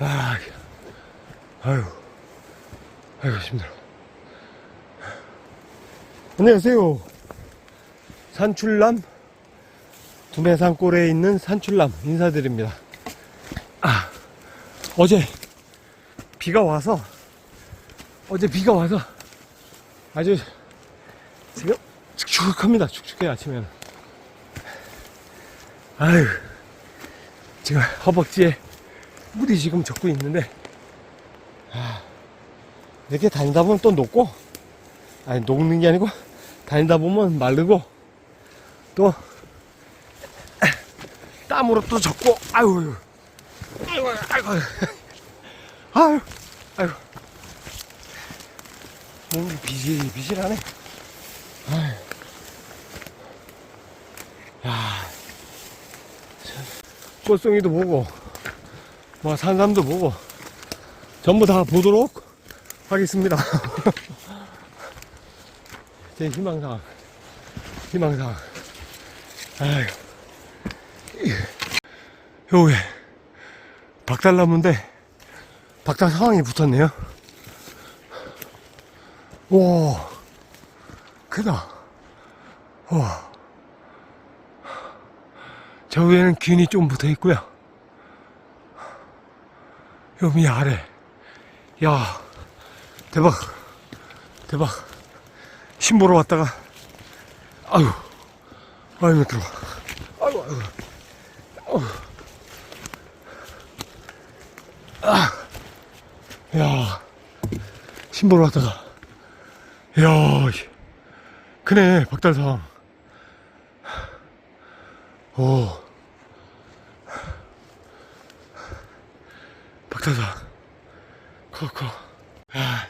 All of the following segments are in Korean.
아, 아유, 아유, 힘들어. 안녕하세요. 산출남, 두매산골에 있는 산출남 인사드립니다. 아, 어제 비가 와서, 어제 비가 와서 아주 지금 축축합니다. 축축해, 아침에는. 아유, 지금 허벅지에 물이 지금 젖고 있는데, 아, 이렇게 다니다 보면 또 녹고, 아니, 녹는 게 아니고, 다니다 보면 마르고, 또, 땀으로 또 젖고, 아유, 아이고, 아이고, 아유, 아유, 몸이 비실비실하네. 아유, 야, 꽃송이도 보고, 뭐 산삼도 보고 전부 다 보도록 하겠습니다. 제 희망사항, 희망사항. 아유, 요게 박달나무인데 박달 상황이 붙었네요. 와, 크다. 와. 저 위에는 균이 좀 붙어 있고요. 요위 아래. 야, 대박. 대박. 신보러 왔다가, 아유, 아유, 미끄러 아유, 아유. 어우. 아, 야, 신보러 왔다가, 야, 그네, 박달상. 오. 박타사 커커. 아,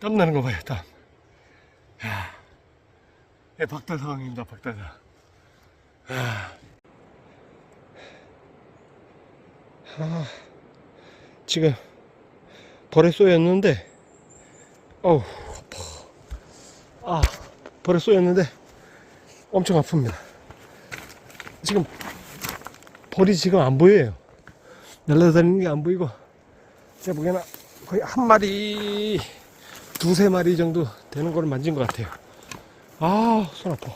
땀 나는 거 봐요 땀. 야, 예, 박달사입니다 박달사. 아. 아, 지금 벌에 쏘였는데 어우 아파. 아 벌에 쏘였는데 엄청 아픕니다 지금 벌이 지금 안 보여요. 날라다니는 게 안 보이고. 제가 보기에는 거의 한 마리 두세 마리 정도 되는 걸 만진 것 같아요. 아 손 아파.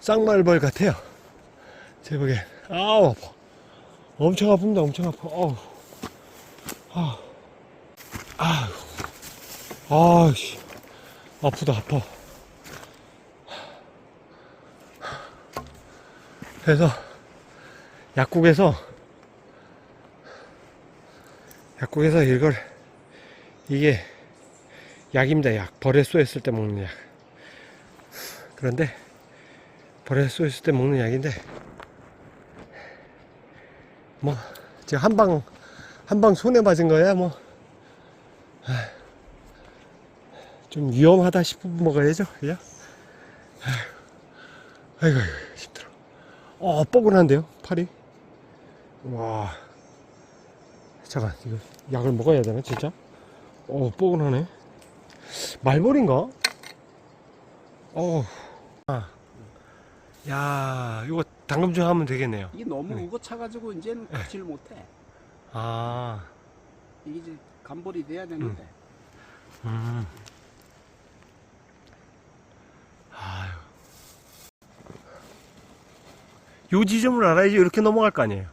쌍말벌 같아요. 제 보기엔. 아우 아파. 엄청 아픕니다. 엄청 아파. 어우. 아. 아유 아씨. 아프다 아파 그래서 약국에서 약국에서 이걸 이게 약입니다 약. 벌에 쏘였을 때 먹는 약. 그런데 벌에 쏘였을 때 먹는 약인데 뭐 지금 한방 한 방 손에 맞은 거야 뭐. 좀 위험하다 싶으면 먹어야죠 그죠 아이고, 아이고 어어 뻐근한데요 팔이 와 잠깐 이거 약을 먹어야 되나 진짜? 어 뻐근하네 말벌인가? 어. 아. 야 이거 당금증 하면 되겠네요 이게 너무 네. 우거 차가지고 이제는 가지를 못해. 아 이게 이제 간벌이 돼야 되는데. 음. 아 요 지점을 알아야지 이렇게 넘어갈 거 아니에요.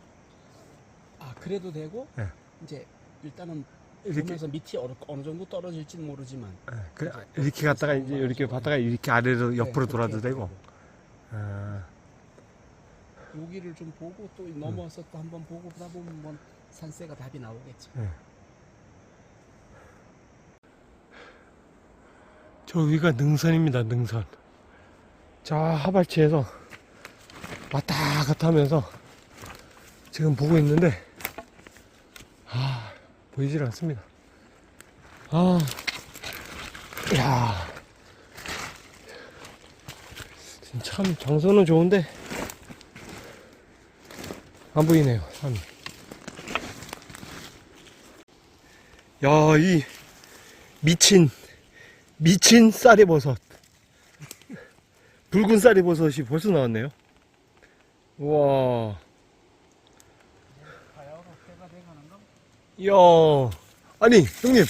아 그래도 되고? 네. 이제 일단은 이렇게 보면서 밑이 어느, 어느 정도 떨어질지 는 모르지만. 예, 그래, 이렇게 갔다가 이제 이렇게 봤다가 이렇게 아래로 옆으로 네, 돌아도 되고. 아, 여기를 좀 보고 또 넘어서 또 한번 보고 그러다 보면 뭐 산세가 답이 나오겠지. 저 위가 능선입니다 능선. 저 하발치에서 왔다 갔다 하면서 지금 보고 있는데 아 보이질 않습니다. 아 야. 참 장소는 좋은데 안 보이네요 산이 야이 미친 미친 쌀이 버섯. 붉은 쌀이 버섯이 벌써 나왔네요 우와. 이야. 아니, 형님.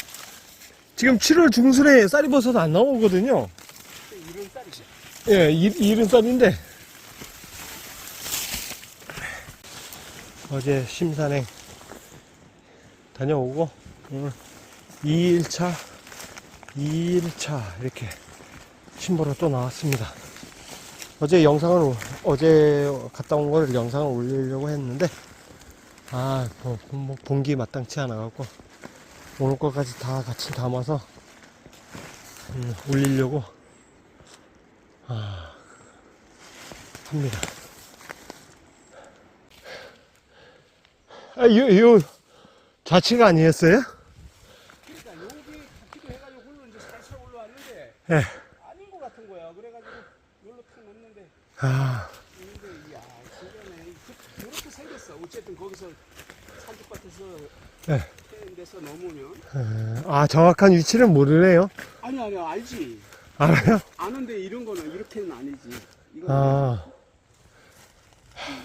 지금 7월 중순에 쌀이 벗어서 안 나오거든요. 이른 쌀이죠. 예, 이, 이른 쌀인데. 어제 심산행 다녀오고, 오늘 2일차, 2일차 이렇게 심보로 또 나왔습니다. 어제 영상을, 올- 어제 갔다 온걸 영상을 올리려고 했는데, 아, 뭐, 뭐 본기 마땅치 않아 갖고, 오늘 거까지 다 같이 담아서, 음, 올리려고 아, 합니다. 아, 요, 요, 좌측 아니었어요? 그러니까 여기 닿기도 해가지고 홀로 이제 살살 올라왔는데 예. 아닌 것 같은 거야. 그래가 아. 그- 생겼어. 어쨌든 거기서 산쪽밭에서 네. 캐는 데서 넘으면 에, 아, 정확한 위치는 모르네요. 아니 아니 알지. 알아요? 아는데 이런 거는 이렇게는 아니지. 아,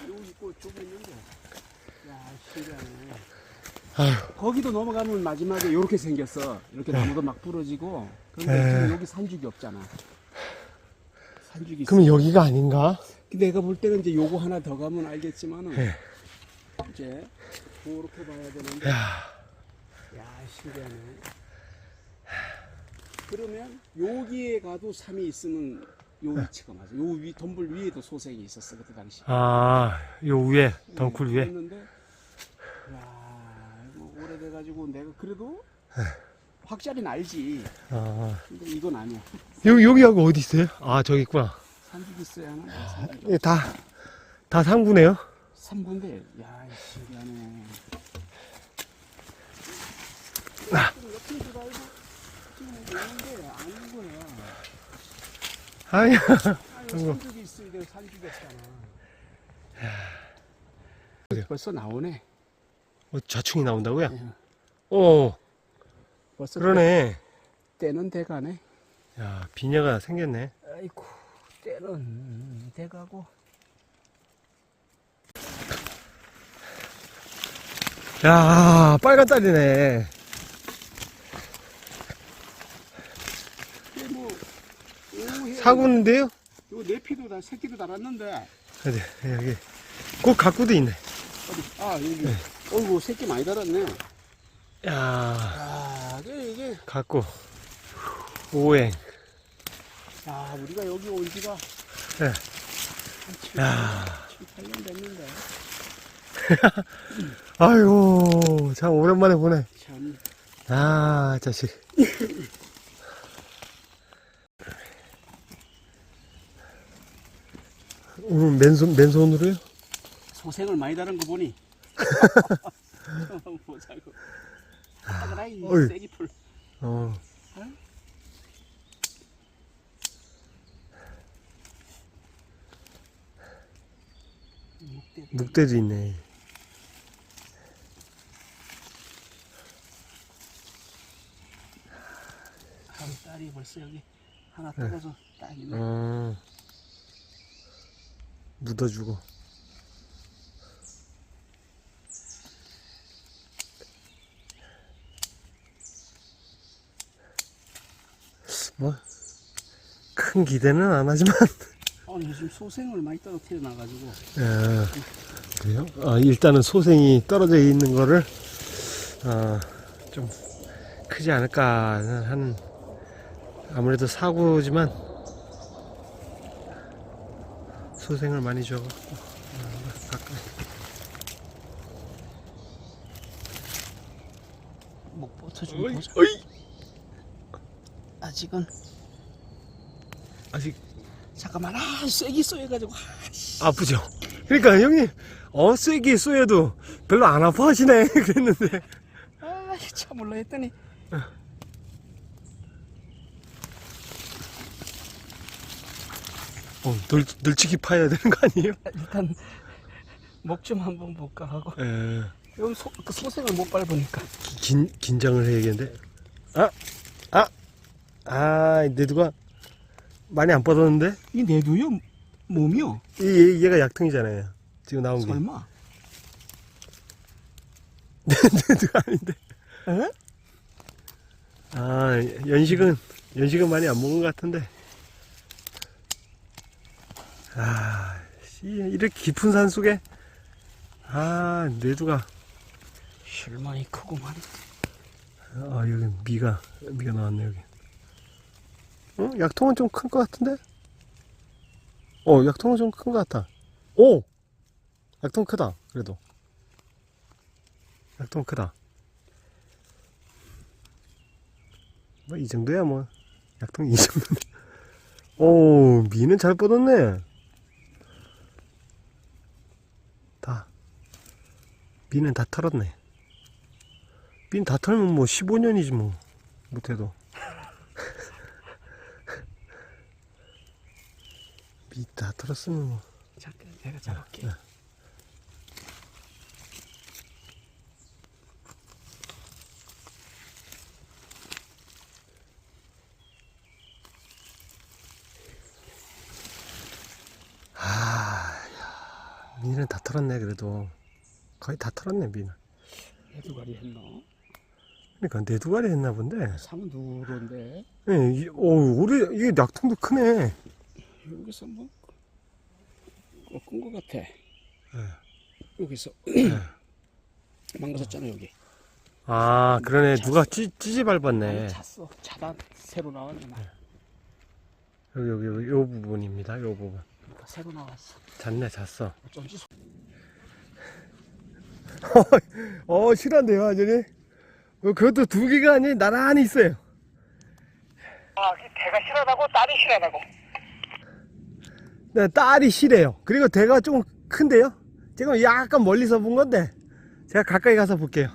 여기 있고 저기 있는데. 야 신기하네. 아휴. 거기도 넘어가면 마지막에 이렇게 생겼어. 이렇게 네. 나무도 막 부러지고. 근데 네. 지금 여기 산죽이 없잖아. 산죽이 있어. 그럼 여기가 아닌가? 내가 볼 때는 이제 요거 하나 더 가면 알겠지만은 네. 이제 그렇게 봐야 되는데. 야, 야 신기하네. 그러면 여기에 가도 삼이 있으면 요 위치가 맞아. 요 위 덤불 위에도 소생이 있었어 그때 당시. 아, 요 위에, 덩굴 위에. 있는데, 야, 이거 오래돼가지고 내가 그래도 확실히는 알지. 아, 근데 이건 아니야. 여기, 여기하고 어디 있어요? 아, 저기 있구나. 산죽 있어야 하나? 산죽. 예, 다, 다 상구네요. 삼군데, 야. 아. 줄 알고 지금 오는데 아닌 거야. 아니야. 아, 산죽이 있어야 돼. 산죽이었잖아. 벌써 나오네. 어, 좌충이 나온다고요? 예. 어, 벌써 그러네. 때, 때는 돼가네. 야, 비녀가 생겼네. 아이고, 때는 돼가고. 야, 빨간 딸이네. 뭐, 오해. 사구인데요? 요 내피도 다 새끼도 달았는데. 어디, 여기. 꼭 갖고도 있네. 어디? 아, 여기. 어이구, 새끼 많이 달았네. 야, 아, 이게, 이게. 갖고. 오행. 야, 우리가 여기 온 지가. 네. 한 7, 야. 7, 8년 됐는데. 아이고, 참 오랜만에 보네. 참. 아, 자식. 오늘 맨손, 맨손으로요? 소생을 많이 다른 거 보니. 보자고. 아그라 이 어이. 세기풀. 어. 묵대. 묵대도 있네. 한 딸이 벌써 여기 하나 떨어져 딱 있네. 어. 묻어주고. 뭐, 큰 기대는 안 하지만, 아니 요즘 소생을 많이 떨어뜨려 놔가지고 아, 그래요? 아, 일단은 소생이 떨어져 있는 거를, 아, 좀 크지 않을까 하는, 아무래도 사고지만, 소생을 많이 줘갖고, 아, 가까이. 좀 어이, 보자. 어이! 아직은 아직 잠깐만 아 쐐기 쏘여가지고 아, 아프죠? 그러니까 형님, 어, 쐐기 쏘여도 별로 안 아파하시네. 그랬는데. 아 참을라 했더니 어, 널, 널치기 파야 되는 거 아니에요? 일단 목 좀 한번 볼까 하고 에, 여기 소, 그 소생을 못 밟으니까 긴, 긴장을 해야겠는데. 아, 아, 아, 내 누가 많이 안 뻗었는데? 이 내도요 몸이요 이, 얘- 얘가 약통이잖아요. 지금 나온 게. 설마 내두가 아닌데. 아, 연식은, 연식은 많이 안 먹은 것 같은데. 아, 씨, 이렇게 깊은 산 속에, 아, 내두가, 실망이 크구만. 아, 여기 미가, 미가 나왔네, 여기. 어? 약통은 좀 큰 것 같은데? 어, 약통은 좀 큰 것 같아. 오! 약통 크다, 그래도. 약통 크다. 뭐, 이 정도야, 뭐. 약통 이 정도면. 오, 미는 잘 뻗었네. 다. 미는 다 털었네. 빈 다 털면 뭐 15년이지 뭐 못해도 미다 털었으면 뭐. 잠깐 내가 잡을게. 미는 다 털었네 그래도. 거의 다 털었네 미는. 해두가리 했나? 그러니까 네 두가리 했나 본데. 누런데? 예, 이, 오 우리 이게 약통도 크네 여기서 뭐 꺾은 것 같아. 예. 여기서 망가졌잖아 여기. 아 그러네 누가 찌, 찌지 밟았네 아니, 찼어. 차단 새로 나왔네. 나. 여기 여기 여기 요 부분입니다 요 부분 그러니까 새로 나왔어. 잤네 잤어 어쩐지 소- 어 실한데요 완전히 어, 그것도 두 개가 아니 나란히 있어요 아, 개가 실하다고 딸이 실하다고. 네, 딸이 실해요. 그리고 대가 좀 큰데요? 지금 약간 멀리서 본 건데, 제가 가까이 가서 볼게요.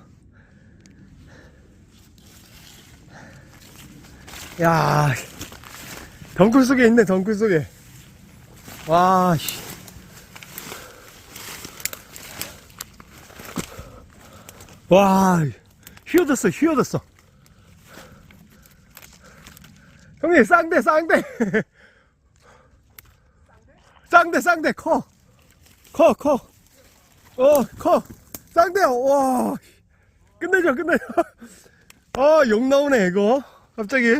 야, 덩굴 속에 있네, 덩굴 속에. 와, 씨. 와, 휘어졌어, 휘어졌어. 형님, 쌍대, 쌍대. 쌍대 쌍대 커. 커, 커. 어, 커. 쌍대, 와. 끝내줘, 끝내줘. 아, 욕 나오네, 이거. 갑자기.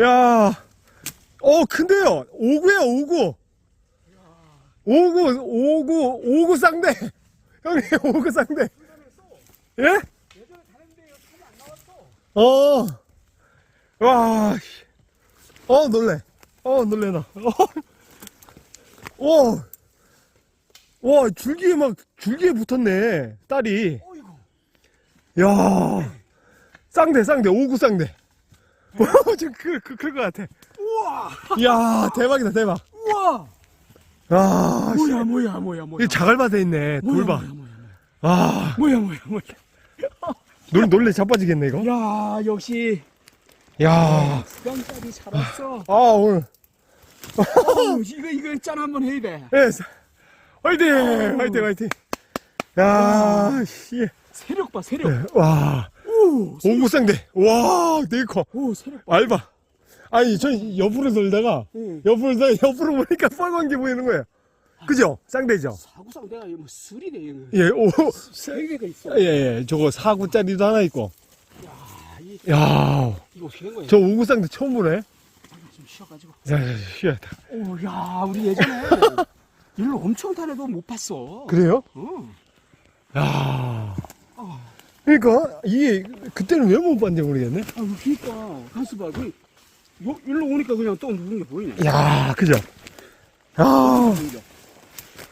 야. 어, 큰데요. 오구야, 오구. 오구, 오구, 오구 쌍대. 형님, 오구 쌍대. 예? 어. 와. 씨. 어, 놀래. 어, 놀래나. 어. 와, 와, 줄기에 막, 줄기에 붙었네, 딸이. 어이구. 야 쌍대, 쌍대, 오구 쌍대. 어, 좀 클, 클, 클것 같아. 우와. 야 대박이다, 대박. 우와. 아, 씨. 뭐야 뭐야 뭐야 뭐야. 이 자갈밭에 있네, 뭐야, 돌밭. 뭐야 뭐야 아, 뭐야 뭐야 뭐야. 놀, 놀래 자빠지겠네, 이거. 야 역시 야 수강딸이 살았어. 아, 오늘. 어우, 이거 이거 짠 한번 해야 돼. 예, 자, 화이팅! 화이팅, 화이팅. 야 씨. 세력 봐 세력. 예, 와, 오, 오구 쌍대. 와, 되게 커. 오 세력 봐. 알바. 아니, 저 옆으로 돌다가, 응. 옆으로 돌다가 옆으로 보니까 빨간 게 보이는 거예요. 그죠? 쌍대죠? 사구상 내가 이거 뭐 술이네 이거. 예, 오, 세 개가 있어. 예, 예. 저거 4구짜리도 하나 있고. 야, 이, 야 이거 어떻게 된 거야? 저 5구 쌍대 처음 보네. 좀 쉬어가지고. 야, 야, 희한하다. 오, 야, 우리 예전에 일로 엄청 다녀도 못 봤어. 그래요? 어. 야 아, 그러니까, 이게, 그때는 왜 못 봤는지 모르겠네. 아, 그러니까 가수 봐. 그, 요, 일로 오니까 그냥 또 누른 게 보이네. 야 그죠? 야 보이죠?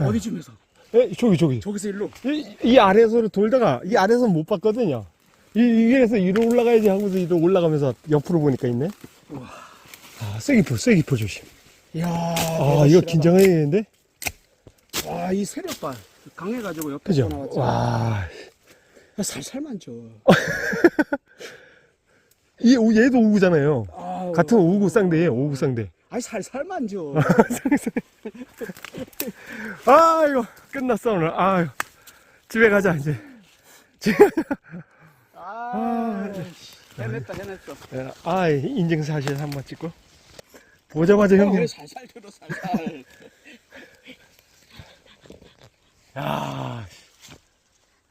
어디쯤에서? 에, 저기, 저기. 저기서 일로. 이, 이 아래에서 돌다가, 이 아래에서 못 봤거든요. 이, 위에서 위로 올라가야지 하고서 위로 올라가면서 옆으로 보니까 있네. 우와. 아, 쐐기포, 쐐기포 조심. 야, 아, 이거 긴장해야 되는데? 와, 이 세력 봐. 강해가지고 옆에 그죠? 또 나왔잖아. 와. 야, 살살 만져. 이, 오- 얘도 오구잖아요. 아우. 같은 오구 쌍대예요, 오구 쌍대. 아니, 살살 만져. 아, 이거, 끝났어, 오늘. 아유. 집에 가자, 이제. 아, 해냈다, 해냈어. 예, 아, 인증사실 한번 찍고. 보자마자 어, 형님. 왜 살살 들어, 살살. 야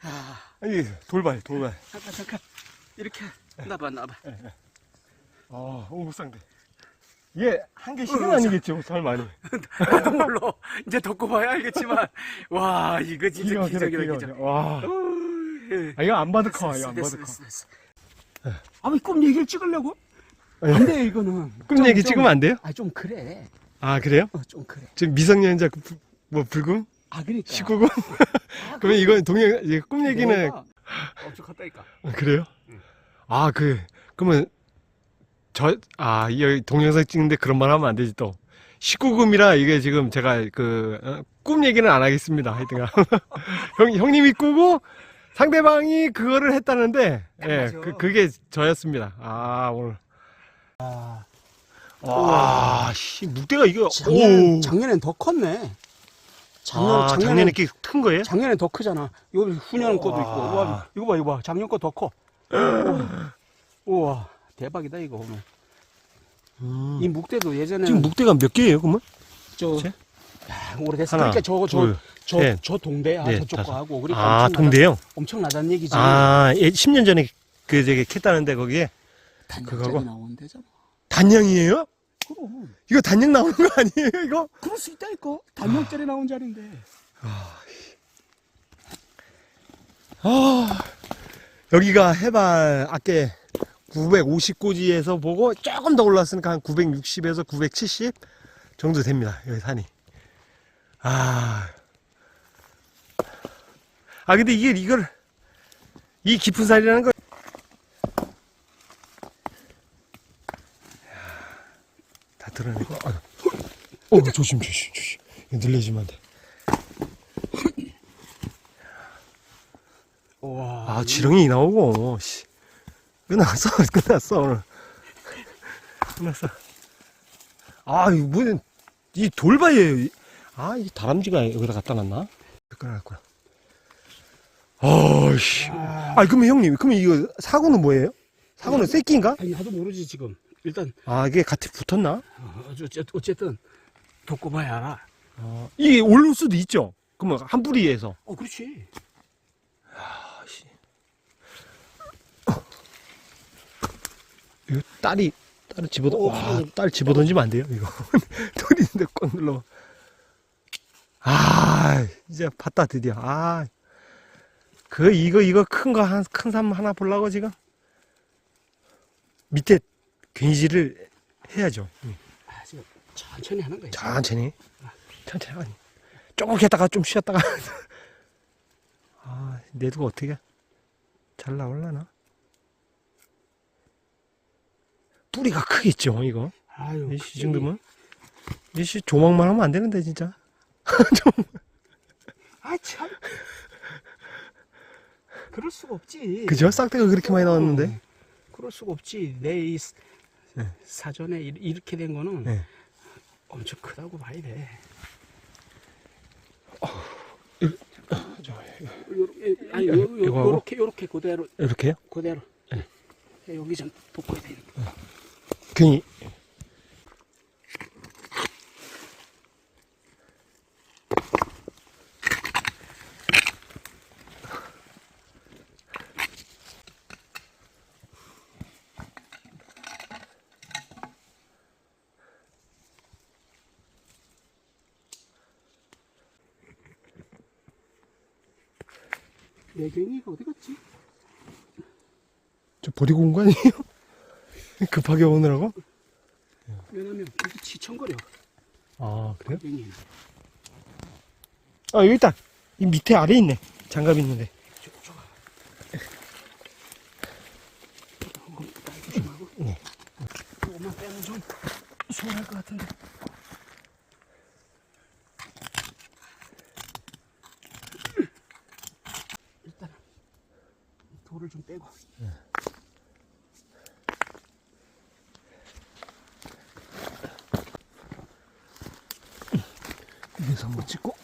아, 아니, 돌발, 돌발. 잠깐 잠깐 이렇게 나봐 나봐 아, 오목상대. 이게 한 개씩은 아니겠죠, 설마 아니. 나도 몰라 이제 덮고 봐야 알겠지만 와 이거 진짜 기가 막히다, 기적이다 기가 기적 막히다. 와. 예. 아, 이거 안 받을 커, 이거 안 됐어, 받을 커. 됐어, 됐어. 아왜 꿈 얘기를 찍으려고? 예. 안돼 이거는 꿈 얘기 찍으면 안 돼요? 아 좀 그래 아, 그래요? 어, 좀 그래 지금 미성년자, 그 불- 뭐, 불금? 아 그러니까 19금? 아, 그러면 이건 동영, 이게 꿈 얘기는, 내가 엄청 컸다니까 아, 그래요? 응. 아, 그, 그러면, 저, 아, 이 동영상 찍는데 그런 말 하면 안 되지, 또. 19금이라 이게 지금 제가 그, 어, 꿈 얘기는 안 하겠습니다, 하여튼간. 형, 형님이 꾸고 상대방이 그거를 했다는데, 예, 맞아. 그, 그게 저였습니다. 아, 오늘. 아, 와, 씨, 묵대가 이거, 작년 오. 작년엔 더 컸네 작년 아, 작년에 작년에 이렇게 큰 거예요? 작년엔 더 크잖아 여기 후년 거도 있고 와. 와, 이거 봐 이거 봐 작년 거 더 커 우와. 우와 대박이다 이거 보면 음. 이 묵대도 예전에 지금 묵대가 몇 개예요, 그러면? 저 제? 야, 오래됐어 하나, 그러니까 저거 둘, 저저 셋, 저 동대야 넷, 저쪽 다섯. 거 하고 그러니까 아, 엄청나다, 동대요? 엄청나다는 얘기지 아, 예, 10년 전에 그 저기 캤다는데 거기에 그거고? 나오는 데잖아 단양이에요? 그럼 이거 단양 나오는 거 아니에요, 이거? 그럴 수 있다니까 단장짜리 나온 자리인데 아, 여기가 해발 아까 950고지에서 보고 조금 더 올랐으니까 한 960에서 970 정도 됩니다. 여기 산이. 아. 아, 근데 이게 이걸 이 깊은 산이라는 걸 드러내고. 아, 어, 조심, 조심, 조심. 이거 늘려지면 안 돼. 와 아, 지렁이 나오고, 씨. 끝났어, 끝났어, 오늘. 끝났어. 아, 이거 뭐는, 이 돌바예요. 이- 아, 이 다람쥐가 여기다 갖다 놨나? 끊어놨구나. 아씨. 아, 아, 그러면 형님, 그러면 이거 사고는 뭐예요? 사고는 새끼인가? 아니 나도 모르지 지금 일단 아, 이게 같이 붙었나? 어, 어쨌든 덮고 봐야 알아 어, 이게 오를 수도 있죠? 그러면 한 뿌리에서. 어 그렇지 이거 딸이, 딸을 집어던, 오, 와, 그래. 딸 집어던지면 안 돼요, 이거. 돌 있는데 꽉 눌러. 아, 이제 봤다, 드디어. 아. 그, 이거, 이거 큰 거, 한, 큰 삶 하나 보려고 지금? 밑에 괜시를 해야죠. 응. 아 지금 천천히 하는 거야 천천히. 천천히. 아니. 조금 했다가 좀 쉬었다가. 아, 내두가 어떻게 잘 나올라나? 뿌리가 크겠죠, 이거. 아유 이 씨, 이 정도면? 이씨 조망만 하면 안 되는데, 진짜. 아참 그럴 수가 없지 그죠? 싹대가 그렇게 많이 나왔는데. 어, 그럴 수가 없지 내 이 네. 사전에 이- 이렇게 된 거는 네. 엄청 크다고 봐야 돼 요렇게, 아니 요, 요, 이거 하고? 요렇게 요렇게 그대로 이렇게요? 그대로 네. 여기 좀 덮어야 돼 괜히. 내경이가 어디 갔지? 저 버리고 온 거 아니에요? 급하게 오느라고? 왜냐면 여기 지청거려 아, 그래요? 내경이 아, 여기 있다. 이 밑에 아래 있네. 장갑 있는데. 조금 딸 조심하고 네. 조금만 빼면 좀 수월할 것 같은데 일단 돌을 좀 빼고 위에서 한번 찍고.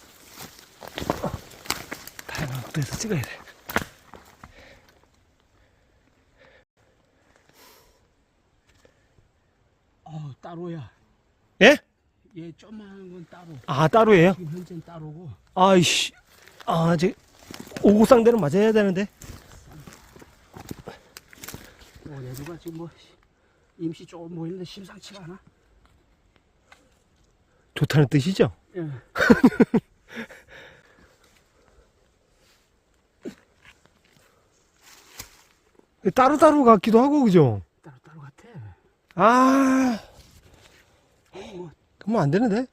다양한 곳에서 찍어야 돼. 어 따로야 예? 얘 조그마한 건 따로 아, 따로예요? 지금 현재는 따로고 아이씨. 아, 제, 오고상대는 맞아야 되는데. 내두가 지금 뭐 임시 조금 보이는데 심상치가 않아. 좋다는 뜻이죠? 예. 따로따로 같기도 하고, 그죠? 따로 따로 같아. 아, 뭐 그러면 안 되는데?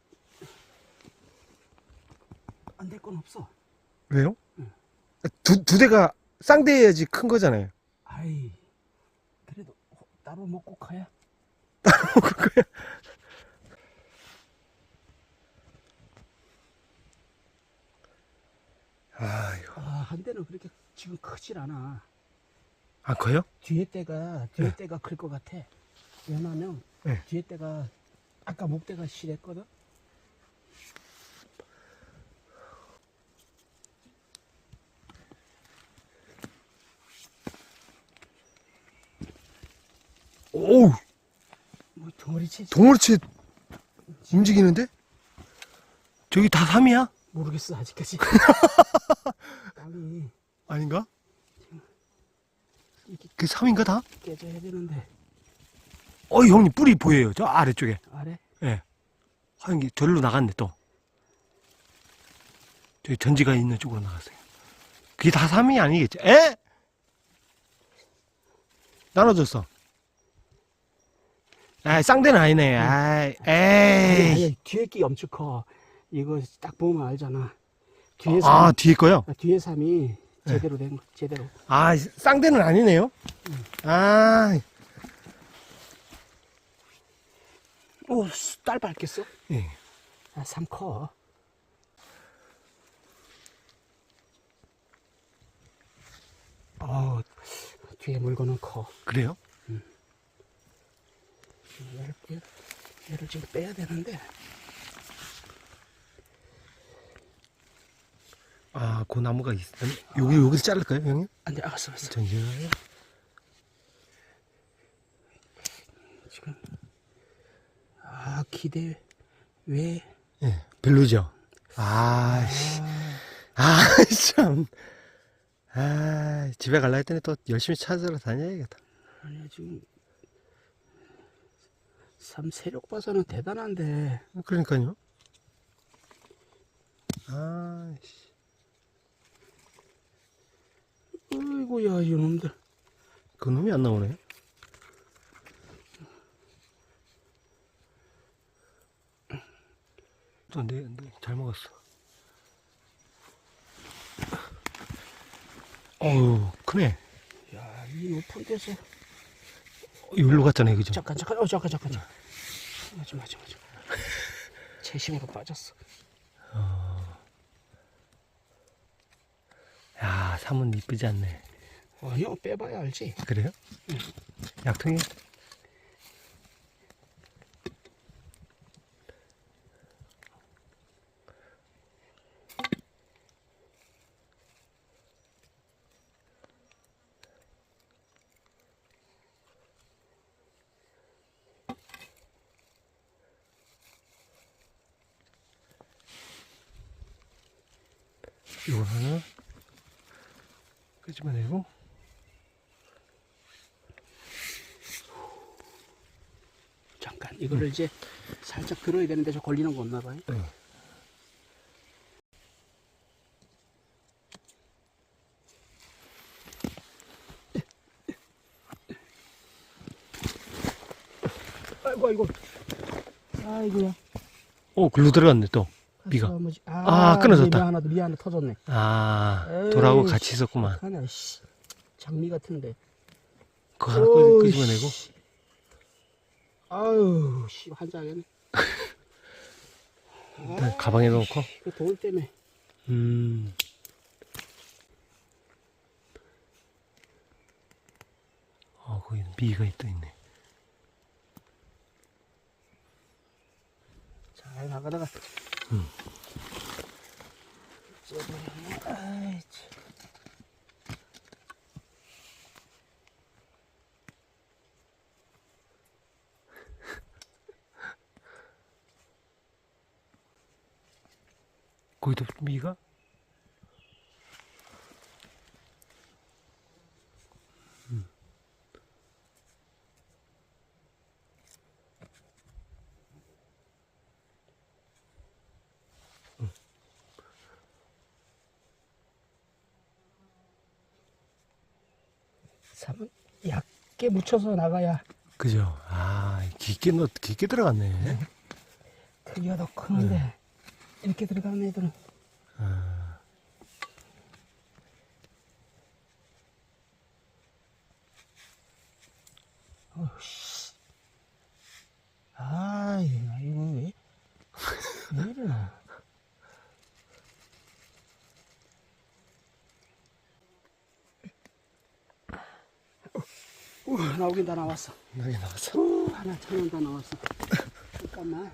안 될 건 없어. 왜요? 두, 두 대가 쌍대해야지 큰 거잖아요. 아이 호- 따로 먹고 가야. 아유, 아, 한 대는 그렇게 지금 크질 않아. 아, 커요? 뒤에 때가 뒤에 네. 때가 클 것 같아. 왜냐면 네. 뒤에 때가 아까 목대가 실했거든. 오우, 뭐 덩어리치 동물치 움직이는데? 저기 다 3이야? 모르겠어 아직까지. 땅이 아닌가? 이렇게 그 3인가 다? 깨져야 되는데 어, 형님 뿔이 보여요. 저 아래쪽에. 아래 예. 화영기 절로 나갔네, 또. 저기 전지가 있는 쪽으로 나갔어요. 그게 다 3이 아니겠지? 에? 나눠줬어. 아, 쌍대는 아니네. 아이, 아니, 에이. 아니, 뒤에 끼 엄청 커. 이거 딱 보면 알잖아. 뒤에 아, 삼 뒤에 거요? 아, 뒤에 삼이 제대로 된 거, 제대로. 아, 쌍대는 아니네요. 아, 오, 딸 밟겠어? 예. 아, 삼 커. 어, 뒤에 물건은 커. 그래요? 얘를, 얘, 얘를 지금 빼야 되는데. 아, 그 나무가 있어. 여기, 여기서 자를까요, 형님? 안 돼, 알았어, 알았어. 전지가요? 지금. 아, 기대, 왜? 예, 별로죠. 아, 씨. 아, 참. 아, 집에 갈라 했더니 또 열심히 찾으러 다녀야겠다. 아니, 지금. 삼 세력 봐서는 대단한데. 그러니까요. 아, 씨. 어이구야, 이놈들. 그 놈이 안 나오네. 또 내, 내, 잘 먹었어. 어우, 크네. 야, 이 높은 데서. 여기로 갔잖아요, 그죠? 잠깐, 잠깐, 어, 잠깐, 잠깐, 잠깐. 맞아, 맞아, 맞아. 채심으로 빠졌어. 야, 삼은 이쁘지 않네. 아니요, 빼봐야 알지. 그래요? 약통이? 이걸 하나 끄집어내고 잠깐, 이거를 이제 살짝 들어야 되는데 저 걸리는 거 없나 봐요. 네. 아이고, 아이고. 아이고야. 오, 글로 들어갔네, 또. 비가. 아? 아, 끊어졌다. 미 하나, 미 하나 터졌네. 아, 돌하고 에이, 같이 있었구만. 하나, 씨. 장미 같은데. 그거 하나 끄, 끄집어내고. 씨. 아유, 씨, 환장하네. 일단 가방에 넣고. 그돌 때문에. 음. 어, 거기 미가 또 있네. 잘 나가다가. 참. 거기도 미가? 얇게 묻혀서 나가야 그죠? 아, 깊게, 넣, 깊게 들어갔네. 크기가 더 크는데 이렇게 들어가는 애들은 아, 어우씨 아이 이거 왜, 왜 이러나 우 나오긴 다 나왔어 나게 나왔어. 우, 하나 천원 다 나왔어 잠깐만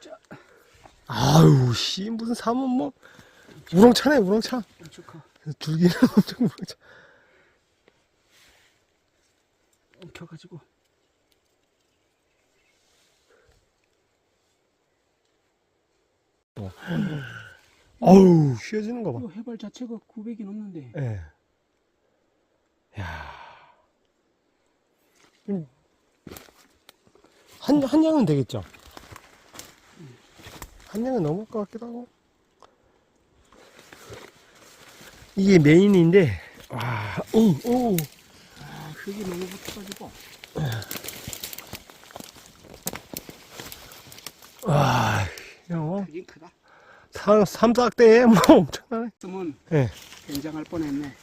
자 아유, 씨, 무슨 삼은 뭐, 우렁차네, 우렁차. 커 줄기는 엄청 우렁차. 엉켜가지고 아우, 쉬어지는 거 봐. 이 해발 자체가 900이 넘는데 예. 야. 한, 한 양은 되겠죠? 한 양은 넘을 것 같기도 하고. 이게 메인인데, 와, 오, 오. 아 흙이 너무 붙어가지고 와, 형, 크긴 크다 삼, 삼삭대, 뭐, 엄청나네. 쓰면 예. 굉장할 뻔했네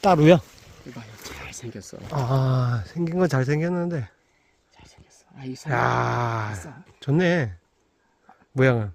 따로요? 이봐요 잘생겼어 아, 생긴 건 잘생겼는데. 잘생겼어 아 이 사람 야 좋네. 모양은.